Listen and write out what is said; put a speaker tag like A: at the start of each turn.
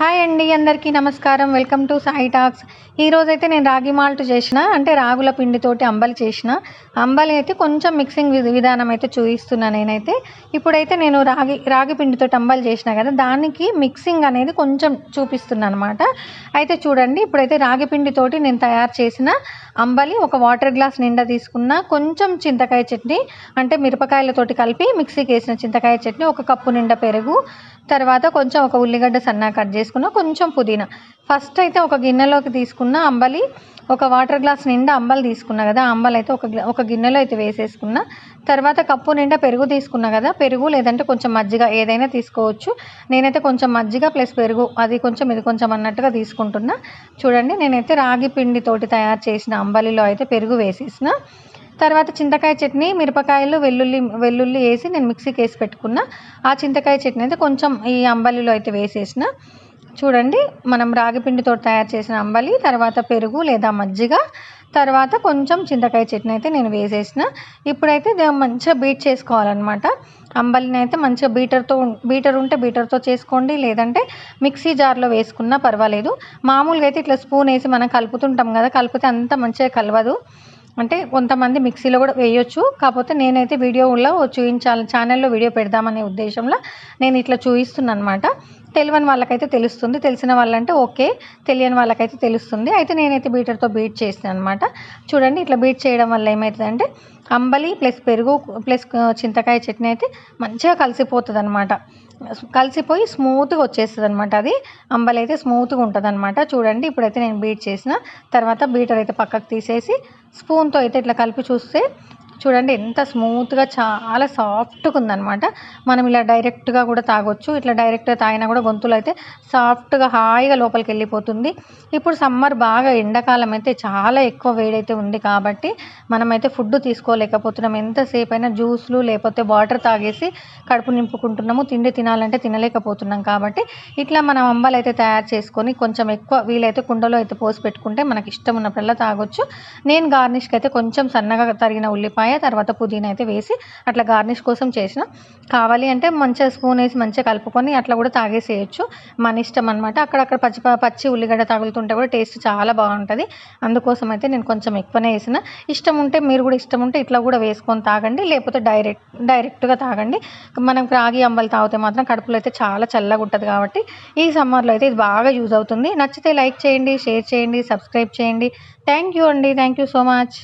A: Hi అండి అందరికీ నమస్కారం. వెల్కమ్ టు సాయి టాక్స్ ఈరోజైతే నేను రాగి మాల్ట్ చేసిన అంటే రాగుల పిండితోటి అంబలి చేసిన. అంబలి అయితే కొంచెం మిక్సింగ్ విధానం అయితే చూపిస్తున్నా నేనైతే. ఇప్పుడైతే నేను రాగి రాగి పిండితోటి అంబలి చేసిన కదా దానికి మిక్సింగ్ అనేది కొంచెం చూపిస్తున్నాను అనమాట అయితే చూడండి ఇప్పుడైతే రాగి పిండితోటి నేను తయారు చేసిన అంబలి ఒక వాటర్ గ్లాస్ నిండా తీసుకున్న. కొంచెం చింతకాయ చట్నీ అంటే మిరపకాయలతోటి కలిపి మిక్సీకి వేసిన చింతకాయ చట్నీ ఒక కప్పు నిండా పెరుగు తర్వాత కొంచెం ఒక ఉల్లిగడ్డ సన్నగా కట్ చేసుకున్న కొంచెం పుదీనా. ఫస్ట్ అయితే ఒక గిన్నెలోకి తీసుకున్న అంబలి ఒక వాటర్ గ్లాస్ నిండా అంబలి తీసుకున్నా కదా ఆ అంబలి అయితే ఒక గ్లా- ఒక గిన్నెలో అయితే వేసేసుకున్నా. తర్వాత కప్పు నిండా పెరుగు తీసుకున్నా కదా పెరుగు లేదంటే కొంచెం మజ్జిగ ఏదైనా తీసుకోవచ్చు. నేనైతే కొంచెం మజ్జిగ ప్లస్ పెరుగు అది కొంచెం ఇది కొంచెం అన్నట్టుగా తీసుకుంటున్నా. చూడండి నేనైతే రాగి పిండితోటి తయారు చేసిన అంబలిలో అయితే పెరుగు వేసేసిన. తర్వాత చింతకాయ చట్నీ మిరపకాయలు వెల్లుల్లి వెల్లుల్లి వేసి నేను మిక్సీకి వేసి పెట్టుకున్న. ఆ చింతకాయ చట్నీ అయితే కొంచెం ఈ అంబలిలో అయితే వేసేసిన. చూడండి మనం రాగి పిండితో తయారు చేసిన అంబలి తర్వాత పెరుగు లేదా మజ్జిగ తర్వాత కొంచెం చింతకాయ చట్నీ అయితే నేను వేసేసిన. ఇప్పుడైతే మంచిగా బీట్ చేసుకోవాలన్నమాట. అంబలిని అయితే మంచిగా బీటర్తో బీటర్ ఉంటే బీటర్తో చేసుకోండి లేదంటే మిక్సీ జార్లో వేసుకున్నా పర్వాలేదు. మామూలుగా అయితే ఇట్లా స్పూన్ వేసి మనం కలుపుతుంటాం కదా కలిపితే అంత మంచిగా కలవదు. అంటే కొంతమంది మిక్సీలో కూడా వేయొచ్చు. కాకపోతే నేనైతే వీడియోలో చూపించాలి ఛానల్లో వీడియో పెడదామనే ఉద్దేశంలో నేను ఇట్లా చూపిస్తున్నాను అనమాట తెలియని వాళ్ళకైతే తెలుస్తుంది. తెలిసిన వాళ్ళంటే ఓకే. తెలియని వాళ్ళకైతే తెలుస్తుంది. అయితే నేనైతే బీటర్తో బీట్ చేసాను అనమాట చూడండి ఇట్లా బీట్ చేయడం వల్ల ఏమవుతుందంటే అంబలి ప్లస్ పెరుగు ప్లస్ చింతకాయ చట్నీ అయితే మంచిగా కలిసిపోతుంది అనమాట కలిసిపోయి స్మూత్గా వచ్చేస్తుంది అనమాట అది. అంబలి అయితే స్మూత్గా ఉంటుంది అనమాట చూడండి ఇప్పుడైతే నేను బీట్ చేసిన. తర్వాత బీటర్ అయితే పక్కకు తీసేసి స్పూన్తో అయితే ఇట్లా కలిపి చూస్తే చూడండి ఎంత స్మూత్గా చాలా సాఫ్ట్గా ఉందన్నమాట. మనం ఇలా డైరెక్ట్గా కూడా తాగొచ్చు. ఇట్లా డైరెక్ట్గా తాగినా కూడా గొంతులు అయితే సాఫ్ట్గా హాయిగా లోపలికి వెళ్ళిపోతుంది. ఇప్పుడు సమ్మర్ బాగా ఎండాకాలం అయితే చాలా ఎక్కువ వేడైతే ఉంది కాబట్టి మనమైతే ఫుడ్ తీసుకోలేకపోతున్నాం. ఎంతసేపు అయినా జ్యూస్లు లేకపోతే వాటర్ తాగేసి కడుపు నింపుకుంటున్నాము. తిండి తినాలంటే తినలేకపోతున్నాం కాబట్టి ఇట్లా మనం అంబాలు అయితే తయారు చేసుకొని కొంచెం ఎక్కువ వీలైతే కుండలో అయితే పోసి పెట్టుకుంటే మనకి ఇష్టం ఉన్నప్పుడల్లా తాగొచ్చు. నేను గార్నిష్కి అయితే కొంచెం సన్నగా తరిగిన ఉల్లిపాయ తర్వాత పుదీనా అయితే వేసి అట్లా గార్నిష్ కోసం చేసిన. కావాలి అంటే మంచిగా స్పూన్ వేసి మంచిగా కలుపుకొని అట్లా కూడా తాగేసేయచ్చు. మన ఇష్టం అనమాట అక్కడక్కడ పచ్చి పచ్చి ఉల్లిగడ్డ తగులుతుంటే కూడా టేస్ట్ చాలా బాగుంటుంది. అందుకోసం అయితే నేను కొంచెం ఎక్కువనే వేసిన. ఇష్టం ఉంటే మీరు కూడా ఇష్టం ఉంటే ఇట్లా కూడా వేసుకొని తాగండి. లేకపోతే డైరెక్ట్ డైరెక్ట్గా తాగండి. మనం రాగి అంబలు తాగితే మాత్రం కడుపులో అయితే చాలా చల్లగా ఉంటుంది కాబట్టి ఈ సమ్మర్లో అయితే ఇది బాగా యూజ్ అవుతుంది. నచ్చితే లైక్ చేయండి షేర్ చేయండి సబ్స్క్రైబ్ చేయండి. థ్యాంక్ యూ అండి. Thank you so much.